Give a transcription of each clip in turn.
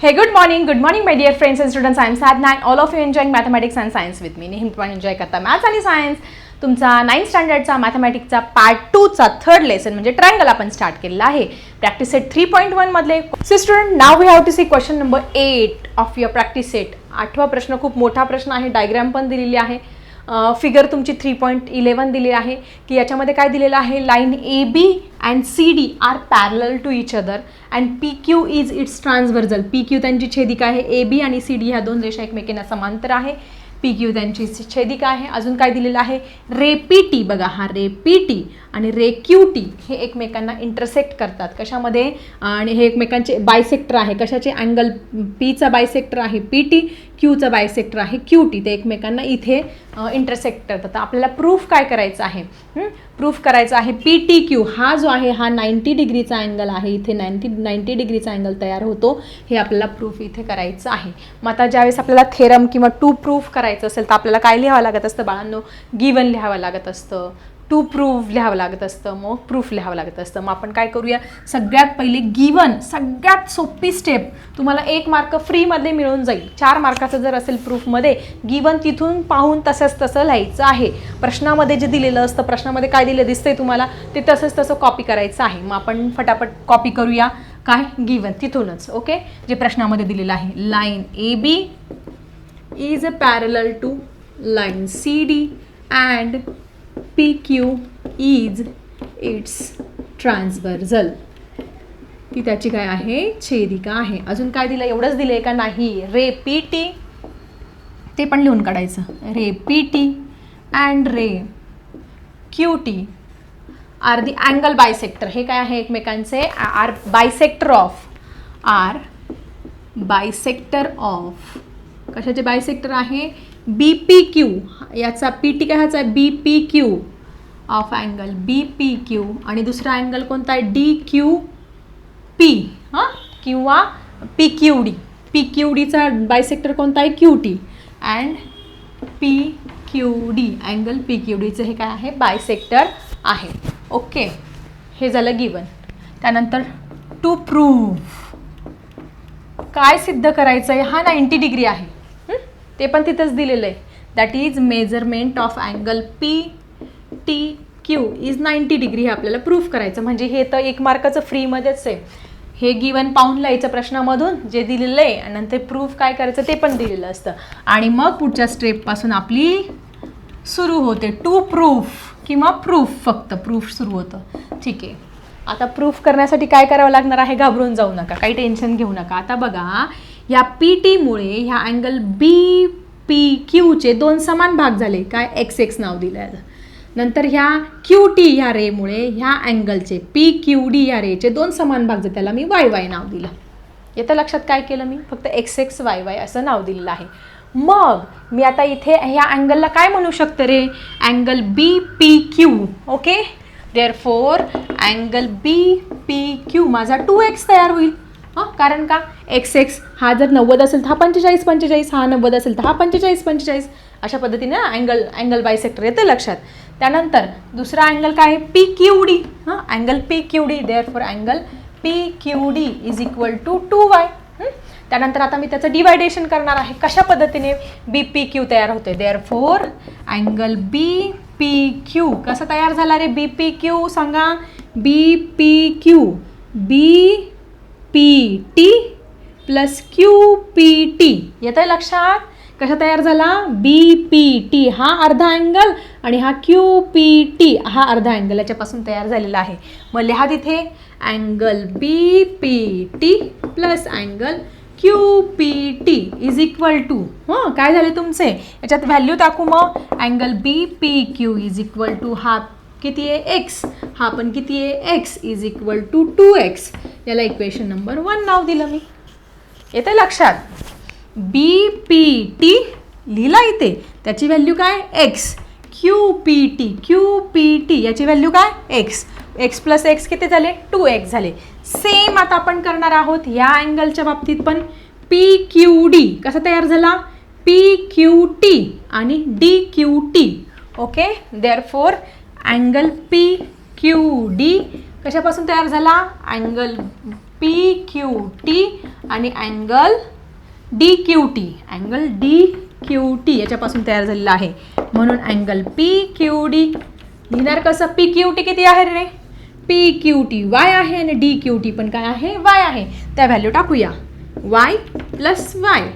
Hey, good morning, good morning, my dear friends and students. I am Sadhna and all of you enjoying mathematics and science with me. नेहमी पण enjoy करता maths आणि science तुमचा ninth स्टँडर्डचा मॅथमॅटिक्सचा part टूचा third lesson म्हणजे triangle आपण स्टार्ट केलेला आहे. Practice set three point वनमधले so student now we have to see question number eight of your practice set आठवा प्रश्न खूप मोठा प्रश्न आहे. डायग्राम पण दिलेली आहे. फिगर तुमची थ्री पॉईंट इलेवन दिली आहे की याच्यामध्ये काय दिलेलं आहे? Line A B and C D are parallel to each other and P Q is its transversal P Q त्यांची छेदिका आहे. ए बी आणि सी डी ह्या दोन रेषा एकमेकींना समांतर आहे. पी क्यू त्यांची छेदिका आहे. अजून काय दिलेलं आहे? रेपीटी बघा हा रेपीटी आणि रेक्यूटी हे एकमेकांना इंटरसेक्ट करतात. कशामध्ये? आणि हे एकमेकांचे बायसेक्टर आहे. कशाचे? अँगल पीचा बायसेक्टर आहे. पी टी क्यूचा बायसेक्टर आहे क्यू टी ते एकमेकांना इथे इंटरसेक्ट करतात. तर आपल्याला प्रूफ काय करायचं आहे? प्रूफ करायचं आहे पी टी क्यू हा जो आहे हा नाईंटी डिग्रीचा अँगल आहे. इथे नाईंटी नाईंटी डिग्रीचा अँगल तयार होतो. हे आपल्याला प्रूफ इथे करायचं आहे. मग आता ज्यावेळेस आपल्याला थेरम किंवा टू प्रूफ करायचं असेल तर आपल्याला काय लिहावं लागत असतं बाळांनो? गिवन लिहावं लागत असतं. टू प्रूफ लिहावं लागत असतं मग प्रूफ लिहावं लागत असतं. मग आपण काय करूया? सगळ्यात पहिले गिवन सगळ्यात सोपी स्टेप तुम्हाला एक मार्क फ्रीमध्ये मिळून जाईल. चार मार्काचं जर असेल प्रूफमध्ये गिवन तिथून पाहून तसंच तसं लिहायचं आहे. प्रश्नामध्ये जे दिलेलं असतं प्रश्नामध्ये काय दिलं दिसतंय तुम्हाला ते तसंच तसं कॉपी करायचं आहे. मग आपण फटाफट कॉपी करूया. काय? गिवन तिथूनच ओके? जे प्रश्नामध्ये दिलेलं आहे. Line A B is a parallel to line C D and P Q is its transversal ती त्याची काय आहे? छेदिका आहे. अजून काय दिलं एवढंच दिलं आहे का नाही? रे पी टी ते पण लिहून काढायचं. Ray P T and ray Q T are the angle bisector हे काय आहे एकमेकांचे? Are bisector of are bisector of कशाचे बायसेक्टर आहे? बी पी क्यू याचा पी टी काय? ह्याचा आहे B P Q of angle B P Q आणि दुसरा अँगल कोणता आहे? डी क्यू पी हां? किंवा P Q D P Q डीचा बायसेक्टर कोणता आहे? Q T and P Q D angle P Q डीचं हे काय आहे? बायसेक्टर आहे. ओके हे झालं गिवन त्यानंतर टू प्रूव्ह काय सिद्ध करायचं आहे हा नाईंटी डिग्री आहे. ते पण तिथंच दिलेलं आहे. That is measurement of angle P T Q is ninety degree हे आपल्याला प्रूफ करायचं. म्हणजे हे तर एक मार्काचं फ्रीमध्येच आहे. हे गिवन पाहून लिहायचं प्रश्नामधून जे दिलेलं आहे आणि नंतर प्रूफ काय करायचं ते पण दिलेलं असतं. आणि मग पुढच्या स्टेपपासून आपली सुरू होते टू प्रूफ किंवा प्रूफ फक्त. प्रूफ सुरू होतं. ठीक आहे. आता प्रूफ करण्यासाठी काय करावं लागणार आहे? घाबरून जाऊ नका. काही टेन्शन घेऊ नका. आता बघा या पी टीमुळे ह्या अँगल बी पी क्यूचे दोन समान भाग झाले. काय? एक्स एक्स नाव दिलं आहे नंतर ह्या क्यू टी ह्या रेमुळे ह्या अँगलचे पी क्यू डी ह्या रेचे दोन समान भाग झाले त्याला मी वाय वाय नाव दिलं. येतं लक्षात काय केलं मी? फक्त एक्स एक्स वाय वाय असं नाव दिलेलं आहे. मग मी आता इथे ह्या अँगलला काय म्हणू शकते रे? Angle B P Q okay therefore angle B P Q माझा टू एक्स तयार होईल. हां कारण का? एक्स एक्स हा जर नव्वद असेल तर हा पंचेचाळीस पंचेचाळीस हा नव्वद असेल तर हा पंचेचाळीस पंचेचाळीस. अशा पद्धतीने अँगल अँगल बायसेक्टर येतं लक्षात. त्यानंतर दुसरा अँगल काय आहे? पी क्यू डी हां angle P Q D therefore angle P Q D is equal to two Y त्यानंतर आता मी त्याचं डिवायडेशन करणार आहे. कशा पद्धतीने? बी पी क्यू तयार होते. Therefore angle B P Q कसं तयार झाला रे? बी पी क्यू सांगा. B P Q B P T plus Q P T. येतं आहे लक्षात? कशा तयार झाला? B P T. हा अर्धा अँगल आणि हा क्यू पी टी. हा अर्धा अँगल याच्यापासून तयार झालेला आहे. मग लिहा तिथे. Angle B P T plus angle Q P T is equal to हां काय झाले तुमचे? याच्यात व्हॅल्यू टाकू मग. Angle B P Q is equal to हा किती आहे? एक्स हा पण किती आहे? X is equal to two X याला इक्वेशन नंबर वन नाव दिलं मी. येते लक्षात? बी पी टी लिहिला इथे. त्याची व्हॅल्यू काय? X Q P T Q P T याची व्हॅल्यू काय? एक्स एक्स प्लस एक्स किती झाले? टू एक्स झाले. सेम आता आपण करणार आहोत या अँगलच्या बाबतीत पण. पी क्यू डी कसा तयार झाला? पी क्यू टी आणि D Q T okay therefore angle P Q D कशापासून तयार झाला? अँगल पी क्यू टी आणि angle D Q T angle D Q T याच्यापासून तयार झालेला आहे. म्हणून अँगल पी क्यू डी लिहिणार कसं? पी क्यू टी किती आहे रे? पी क्यू टी वाय आहे आणि डी क्यू टी पण काय आहे? वाय आहे. त्या व्हॅल्यू टाकूया. Y plus Y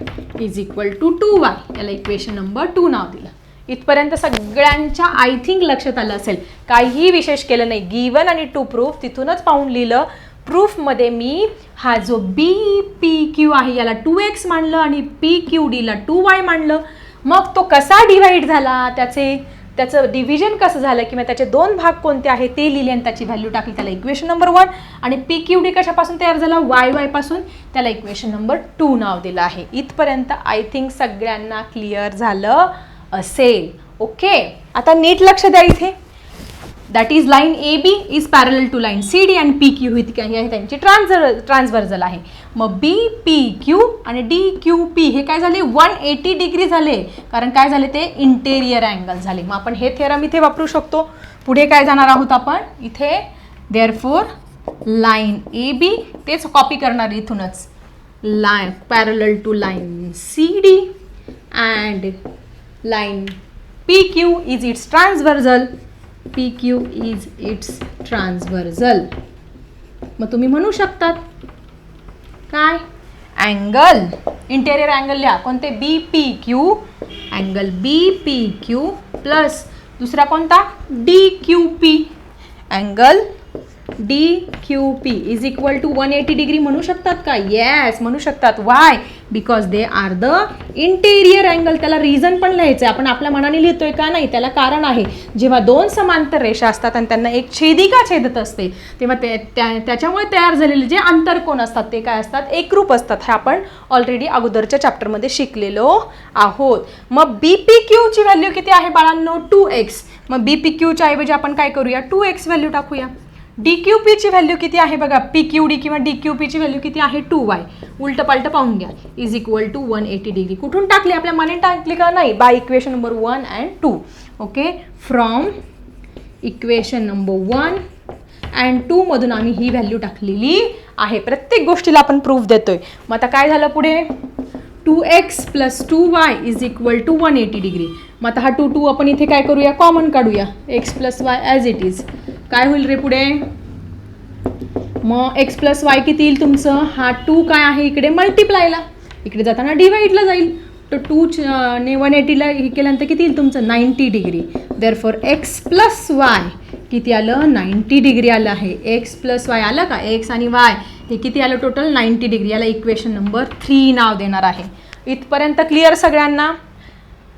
is equal to two Y याला इक्वेशन नंबर टू नाव दिलं. इथपर्यंत सगळ्यांच्या आय थिंक लक्षात आलं असेल. काहीही विशेष केलं नाही. गिवन आणि टू प्रूफ तिथूनच पाहून लिहिलं. प्रूफमध्ये मी हा जो बी पी क्यू आहे याला टू एक्स मांडलं आणि पी क्यू डीला टू वाय मांडलं. मग तो कसा डिवाईड झाला? त्याचे त्याचं डिव्हिजन कसं झालं? किंवा त्याचे दोन भाग कोणते आहेत? ते लिहिले आणि त्याची व्हॅल्यू टाकली. त्याला इक्वेशन नंबर वन आणि पी क्यू डी कशापासून तयार झाला? वाय वायपासून त्याला इक्वेशन नंबर टू नाव दिलं आहे. इथपर्यंत आय थिंक सगळ्यांना क्लिअर झालं. असेल. ओके आता नीट लक्ष द्या इथे. That is line A B is parallel to line C D आणि पी क्यू ही काही आहे त्यांची ट्रान्सर ट्रान्सव्हर्जल आहे. मग बी पी क्यू आणि डी क्यू पी हे काय झाले? वन एटी डिग्री झाले. कारण काय झाले ते? इंटेरियर अँगल झाले. मग आपण हे थेरम इथे वापरू शकतो. पुढे काय जाणार आहोत आपण? इथे therefore line A B तेच कॉपी करणार इथूनच. Line parallel to line C D and line. P Q is its transversal P Q is its transversal मग तुम्ही म्हणू शकतात. काय? अँगल इंटेरियर अँगल लिहा. कोणते? B P Q angle B P Q plus दुसरा कोणता? D Q P angle D Q P is equal to one eighty degree म्हणू शकतात का? येस म्हणू शकतात. Why because they are the interior angle त्याला रिझन पण लिहायचं आहे आपण आपल्या मनाने लिहितोय का नाही त्याला कारण आहे. जेव्हा दोन समांतर रेषा असतात आणि त्यांना एक छेदिका छेदत असते तेव्हा ते त्या त्याच्यामुळे तयार झालेले जे अंतरकोण असतात ते काय असतात? एकरूप असतात. हे आपण ऑलरेडी अगोदरच्या चॅप्टरमध्ये शिकलेलो आहोत. मग बी पी क्यूची व्हॅल्यू किती आहे बाळांनो? टू एक्स मग बी पी क्यूच्या ऐवजी आपण काय करूया? टू एक्स व्हॅल्यू टाकूया. डी क्यू पीची व्हॅल्यू किती आहे बघा? पी क्यू डी किंवा डी क्यू पीची व्हॅल्यू किती आहे? टू वाय उलटं पालटं पाहून घ्या. Is equal to one eighty degree कुठून टाकली? आपल्या मनाने टाकली का नाही? By equation number one and two okay from equation number one and टूमधून आम्ही ही व्हॅल्यू टाकलेली आहे. प्रत्येक गोष्टीला आपण प्रूफ देतोय. मग आता काय झालं पुढे? Two X plus two Y is equal to one eighty degree मग आता हा टू टू आपण इथे काय करूया? कॉमन काढूया. X plus Y as it is काय होईल रे पुढे? मग एक्स प्लस वाय किती येईल तुमचं? हा टू काय आहे इकडे? मल्टिप्लायला इकडे जाताना डिवाईडला जाईल. तर टू ने वन एटीला हे केल्यानंतर किती येईल तुमचं? Ninety degree therefore X plus Y किती आलं? नाईंटी डिग्री आलं आहे. एक्स प्लस वाय आलं का? एक्स आणि वाय हे किती आलं टोटल नाईंटी डिग्री याला इक्वेशन नंबर थ्री नाव देणार आहे. इथपर्यंत क्लिअर सगळ्यांना?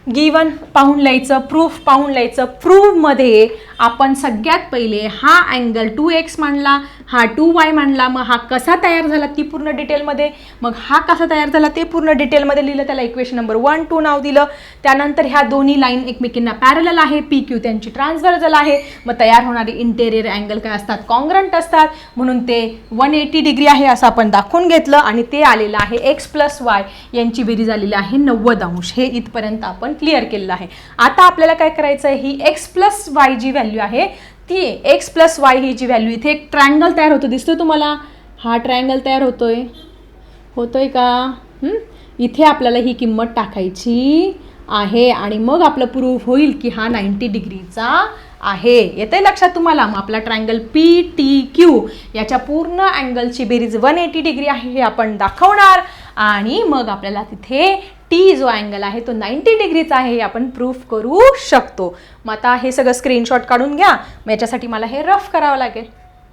गिवन पाहून लिहायचं प्रूफ पाहून लिहायचं. प्रूफमध्ये आपण सगळ्यात पहिले हा अँगल टू एक्स मांडला हा टू वाय मांडला. मग हा कसा तयार झाला ती पूर्ण डिटेलमध्ये मग हा कसा तयार झाला ते पूर्ण डिटेलमध्ये लिहिलं त्याला इक्वेशन नंबर वन टू नाव दिलं. त्यानंतर ह्या दोन्ही लाईन एकमेकींना पॅरल आहे. पी क्यू त्यांची ट्रान्सव्हर्जल आहे. मग तयार होणारे इंटेरियर अँगल काय असतात? कॉन्ग्रंट असतात. म्हणून ते वन एटी डिग्री आहे असं आपण दाखवून घेतलं आणि ते आलेलं आहे एक्स प्लस वाय यांची बेरीज आलेली आहे नव्वद अंश. हे इथपर्यंत आपण क्लिअर केलेलं आहे. आता आपल्याला काय करायचं आहे ही एक्स प्लस वाय जी व्हॅल्यू आहे. ती एक्स प्लस वाय ही जी व्हॅल्यू इथे एक ट्रायंगल तयार होतो. दिसतोय तुम्हाला? हा ट्रायंगल तयार होतोय. होतोय का? इथे आपल्याला ही किंमत टाकायची आहे आणि मग आपलं प्रूफ होईल की हा नाईंटी डिग्रीचा आहे. येते लक्षात तुम्हाला? मग आपला ट्रायंगल पी टी क्यू याच्या पूर्ण अँगलची बेरीज वन एटी डिग्री आहे हे आपण दाखवणार. आणि मग आपल्याला तिथे टी जो अँगल आहे तो नाईंटी डिग्रीचा आहे हे आपण प्रूफ करू शकतो. मग आता हे सगळं स्क्रीनशॉट काढून घ्या. मग याच्यासाठी मला हे रफ करावं लागेल.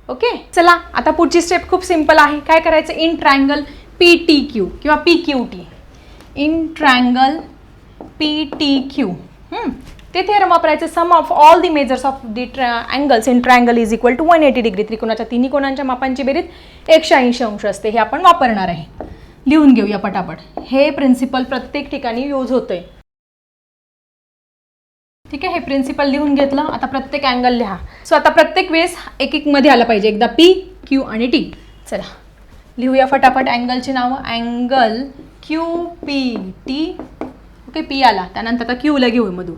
ओके चला आता पुढची स्टेप खूप सिंपल आहे. काय करायचं? In triangle P T Q किंवा P Q T in triangle P T Q ते थेरम वापरायचे sum of all the measures of the ट्रा angles in triangle is equal to one eighty degree त्रिकोणाच्या तिन्ही कोणांच्या मापांची बेरीज एकशे ऐंशी अंश असते. हे आपण वापरणार आहे. लिहून घेऊया पटापट. हे प्रिन्सिपल प्रत्येक ठिकाणी यूज होते ठीक आहे हे प्रिन्सिपल लिहून घेतलं. आता प्रत्येक अँगल लिहा. सो आता प्रत्येक वेळेस एक एक मध्ये आलं पाहिजे. एकदा पी क्यू आणि टी चला. लिहूया फटाफट अँगलची नावं. Angle Q P T okay P आला. त्यानंतर आता क्यूला घेऊ Madhu.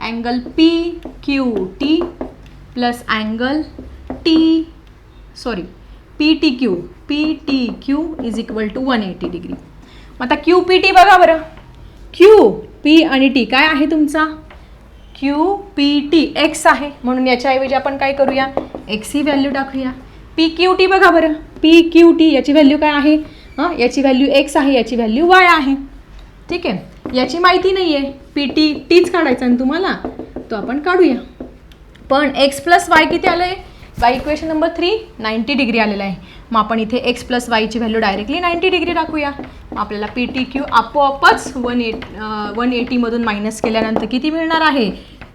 Angle P Q T plus angle T sorry P T Q P T Q is equal to one eighty degree मग आता क्यू पी टी बघा बरं. क्यू पी आणि टी काय आहे तुमचा? क्यू पी टी एक्स आहे. म्हणून याच्याऐवजी आपण काय करूया? एक्स ही व्हॅल्यू टाकूया. पी क्यू टी बघा बरं. पी क्यू टी याची व्हॅल्यू काय आहे? हां? याची व्हॅल्यू एक्स आहे याची व्हॅल्यू वाय आहे. ठीक आहे? याची माहिती नाही आहे पी टी टीच काढायचा आणि तुम्हाला? तो आपण काढूया. पण एक्स प्लस वाय किती आलं आहे Y equation number three ninety degree आलेला आहे. मग आपण इथे एक्स प्लस वायची व्हॅल्यू डायरेक्टली नाईंटी डिग्री टाकूया. मग आपल्याला पी टी क्यू आपोआपच वन एट वन एटीमधून मायनस केल्यानंतर किती मिळणार आहे?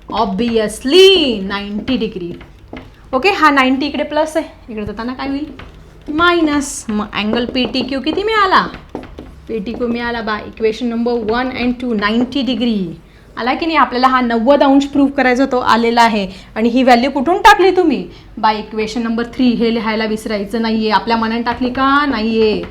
ऑब्वियसली नाईंटी डिग्री ओके हा नाईंटी इकडे प्लस आहे. इकडे जाताना काय होईल? मायनस मग अँगल पी टी क्यू किती मिळाला? पी टी क्यू मिळाला बा. Equation number one and two ninety degree आला की नाही आपल्याला हा नव्वद अंश प्रूव्ह करायचा तो आलेला आहे. आणि ही व्हॅल्यू कुठून टाकली तुम्ही? बाय इक्वेशन नंबर थ्री हे लिहायला विसरायचं नाही आहे आपल्या मनाने टाकली का नाही आहे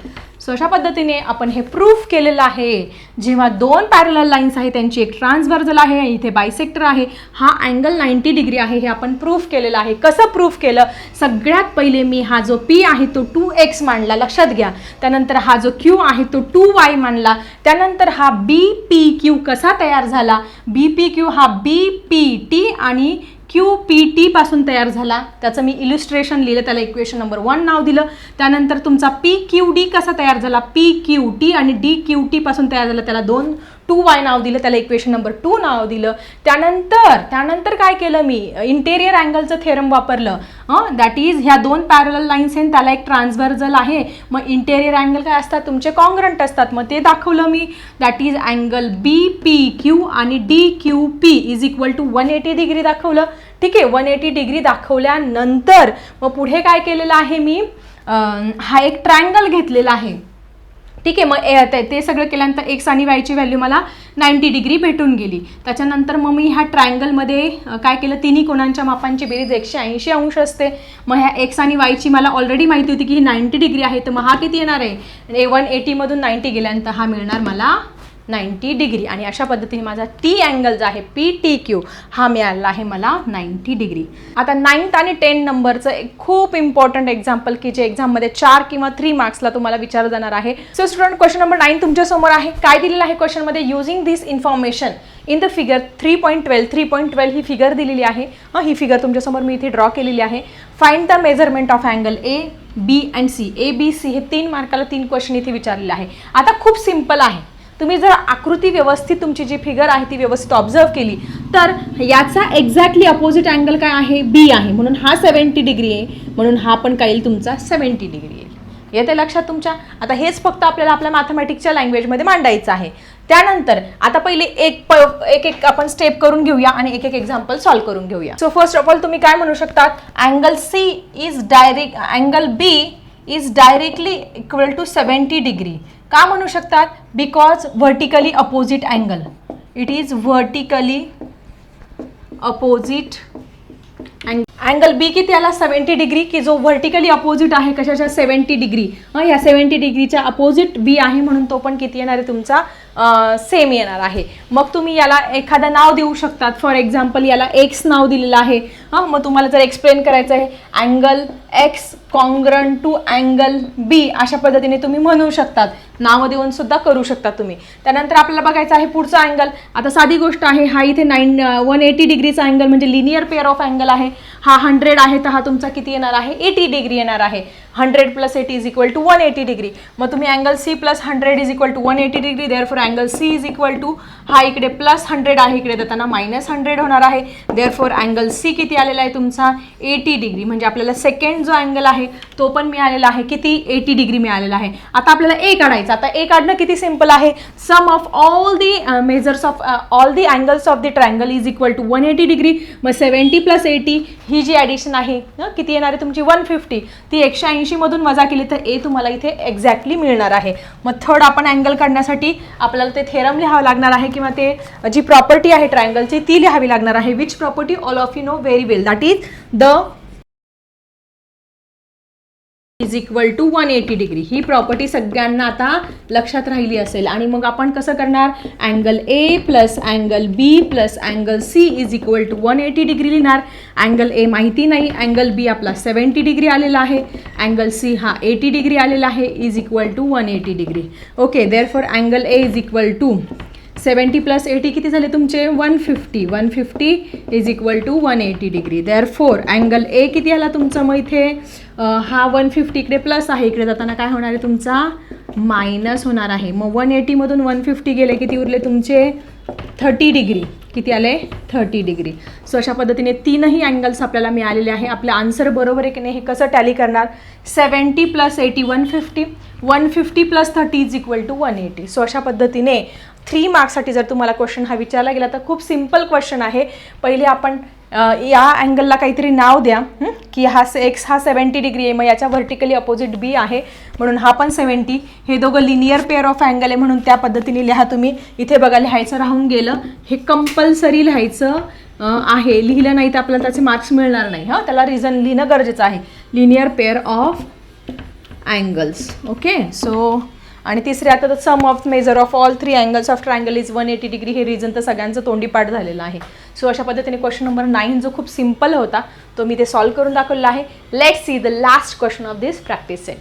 सो अशा पद्धतीने आपण हे प्रूफ केलेलं आहे. जेव्हा दोन पॅरल लाईन्स आहे त्यांची एक ट्रान्सव्हर्जल आहे इथे बायसेक्टर आहे हा अँगल नाईंटी डिग्री आहे हे आपण प्रूफ केलेलं आहे. कसं प्रूफ केलं? सगळ्यात पहिले मी हा जो पी आहे तो टू एक्स मांडला. लक्षात घ्या. त्यानंतर हा जो क्यू आहे तो टू वाय मांडला. त्यानंतर हा बी पी क्यू कसा तयार झाला? बी पी क्यू हा बी पी टी आणि क्यू पी टी पासून तयार झाला. त्याचं मी इलिस्ट्रेशन लिहिलं त्याला इक्वेशन नंबर वन नाव दिलं. त्यानंतर तुमचा पी क्यू डी कसा तयार झाला? पी क्यू टी आणि डी क्यू टी पासून तयार झाला. त्याला दोन टू वाय नाव दिलं त्याला इक्वेशन नंबर टू नाव दिलं. त्यानंतर त्यानंतर काय केलं मी? इंटेरियर अँगलचं थेरम वापरलं. हां दॅट इज ह्या दोन पॅरल लाईन्स आहेत त्याला एक ट्रान्सव्हर्जल आहे. मग इंटेरियर अँगल काय असतात? तुमचे कॉन्ग्रंट असतात. मग ते दाखवलं मी. That is angle B P Q आणि D Q P is equal to one eighty degree दाखवलं. ठीक आहे वन एटी डिग्री दाखवल्यानंतर मग पुढे काय केलेलं आहे मी? हा एक ट्रायंगल घेतलेला आहे. ठीक आहे मग ए- ते- ते सगळं केल्यानंतर एक्स आणि वायची व्हॅल्यू मला नाईंटी डिग्री भेटून गेली. त्याच्यानंतर मग मी ह्या ट्रायंगलमध्ये काय केलं तिन्ही कोणांच्या मापांची बेरीज एकशे ऐंशी अंश असते. मग ह्या एक्स आणि वायची मला ऑलरेडी माहिती होती की ही नाईंटी डिग्री आहे तर मग हा किती येणार आहे? ए वन एटीमधून नाईंटी गेल्यानंतर हा मिळणार मला नाईंटी डिग्री. आणि अशा पद्धतीने माझा टी अँगल जो आहे पी टी क्यू हा मिळाला आहे मला नाईंटी डिग्री. आता नाईन्थ आणि टेन नंबरचं एक खूप इम्पॉर्टंट एक्झाम्पल की जे एक्झाममध्ये चार किंवा थ्री मार्क्सला तुम्हाला विचारलं जाणार आहे. So student question number nine तुमच्यासमोर आहे. काय दिलेलं आहे क्वेश्चनमध्ये using this information in the figure three point twelve three point twelve he figure दिलेली आहे. हां ही फिगर तुमच्यासमोर मी इथे ड्रॉ केलेली आहे. Find the measurement of angle A B and C A B C हे तीन मार्काला तीन क्वेश्चन इथे विचारलेले आहे. आता खूप सिंपल आहे. तुम्ही जर आकृती व्यवस्थित तुमची जी फिगर आहे ती व्यवस्थित ऑब्झर्व केली तर याचा एक्झॅक्टली अपोजिट अँगल काय आहे? बी आहे. म्हणून हा सेवन्टी डिग्री आहे. म्हणून हा पण काय येईल तुमचा सेवन्टी डिग्री येईल येते लक्षात तुमच्या? आता हेच फक्त आपल्याला आपल्या मॅथमॅटिक्सच्या लँग्वेजमध्ये मांडायचं आहे. त्यानंतर आता पहिले एक प एक एक आपण स्टेप करून घेऊया आणि एक एक एक्झाम्पल सॉल्व्ह करून घेऊया. सो फर्स्ट ऑफ ऑल तुम्ही काय म्हणू शकतात? Angle C is direct angle B is directly equal to seventy degree का म्हणू शकतात? Because vertically opposite angle it is vertically opposite angle B किती आला? सेवन्टी डिग्री की जो व्हर्टिकली अपोजिट आहे कशाच्या? सेवन्टी डिग्री हां या सेवन्टी डिग्रीच्या अपोजिट बी आहे म्हणून तो पण किती येणार आहे तुमचा? सेम येणार आहे. मग तुम्ही याला एखादं नाव देऊ शकतात. फॉर एक्झाम्पल याला एक्स नाव दिलेलं आहे. हां मग तुम्हाला जर एक्सप्लेन करायचं आहे angle X congruent to angle B अशा पद्धतीने तुम्ही म्हणू शकतात. नावं देऊन सुद्धा करू शकता तुम्ही. त्यानंतर आपल्याला बघायचं आहे पुढचा अँगल आता साधी गोष्ट आहे हा इथे नाईन वन एटी डिग्रीचा अँगल म्हणजे लिनियर पेअर ऑफ अँगल आहे. हा हंड्रेड आहे तर हा तुमचा किती येणार आहे? एटी डिग्री येणार आहे. Hundred plus eighty is equal to one eighty degree मग तुम्ही angle C plus hundred is equal to one eighty degree therefore angle C is equal to हा इकडे प्लस हंड्रेड आहे इकडे जाताना मायनस हंड्रेड होणार आहे. देअर फॉर अँगल सी किती आलेला आहे तुमचा? एटी डिग्री म्हणजे आपल्याला सेकंड जो अँगल आहे तो पण मिळालेला आहे. किती? एटी डिग्री मिळालेला आहे. आता आपल्याला ए काढायचं आता ए काढणं किती सिंपल आहे? Sum of all the measures of all the angles of the triangle is equal to one eighty degree मग सेवन्टी प्लस एटी ही जी ॲडिशन आहे किती येणार आहे तुमची? वन फिफ्टी ती एकशे ऐंशीमधून वजा केली तर ए तुम्हाला इथे एक्झॅक्टली मिळणार आहे. मग थर्ड आपण अँगल काढण्यासाठी आपल्याला ते थेरम लिहावं लागणार आहे किंवा ते जी प्रॉपर्टी आहे ट्रायंगलची ती लिहावी लागणार आहे. Which property all of you know very well that is the is equal to one eighty degree he property सगळ्यांना आता लक्षात राहिली असेल. आणि मग आपण कसं करणार? Angle A plus angle B plus angle C is equal to one eighty degree लिहिणार. अँगल ए माहिती नाही. अँगल बी आपला सेवन्टी डिग्री आलेला आहे. अँगल सी हा एटी डिग्री आलेला आहे. Is equal to one eighty degree okay therefore angle A is equal to seventy plus eighty किती झाले तुमचे? One fifty. One fifty is equal to one eighty degree. Therefore angle A किती आला तुमचा मग इथे? हा वन फिफ्टी इकडे प्लस आहे. इकडे जाताना काय होणार आहे तुमचा? मायनस होणार आहे. मग वन एटीमधून वन फिफ्टी गेले किती उरले तुमचे? Thirty degree. किती आले? Thirty degree. सो अशा पद्धतीने तीनही अँगल्स आपल्याला मिळालेले आहे. आपलं आन्सर बरोबर आहे की नाही हे कसं टॅली करणार? Seventy plus eighty one fifty. One fifty plus thirty is equal to one eighty. So अशा पद्धतीने थ्री मार्क्ससाठी जर तुम्हाला क्वेश्चन हा विचारला गेला तर खूप सिंपल क्वेश्चन आहे. पहिले आपण या अँगलला काहीतरी नाव द्या की हा से एक्स हा सेवन्टी डिग्री आहे मग याच्या व्हर्टिकली अपोजिट बी आहे म्हणून हा पण सेवन्टी हे दोघं लिनियर पेअर ऑफ अँगल आहे म्हणून त्या पद्धतीने लिहा तुम्ही. इथे बघा लिहायचं राहून गेलं. हे कंपल्सरी लिहायचं आहे. लिहिलं नाही तर आपल्याला त्याचे मार्क्स मिळणार नाही हां? त्याला रिझन लिहिणं गरजेचं आहे. Linear pair of angles okay so आणि तिसरे आता sum of measure of all three angles of triangle is one eighty degree हे रिझन तर सगळ्यांचं तोंडी पाठ झालेलं आहे. सो अशा पद्धतीने क्वेश्चन नंबर नाईन जो खूप सिंपल होता तो मी ते सॉल्व्ह करून दाखवलेला आहे. Let see the last question of this practice set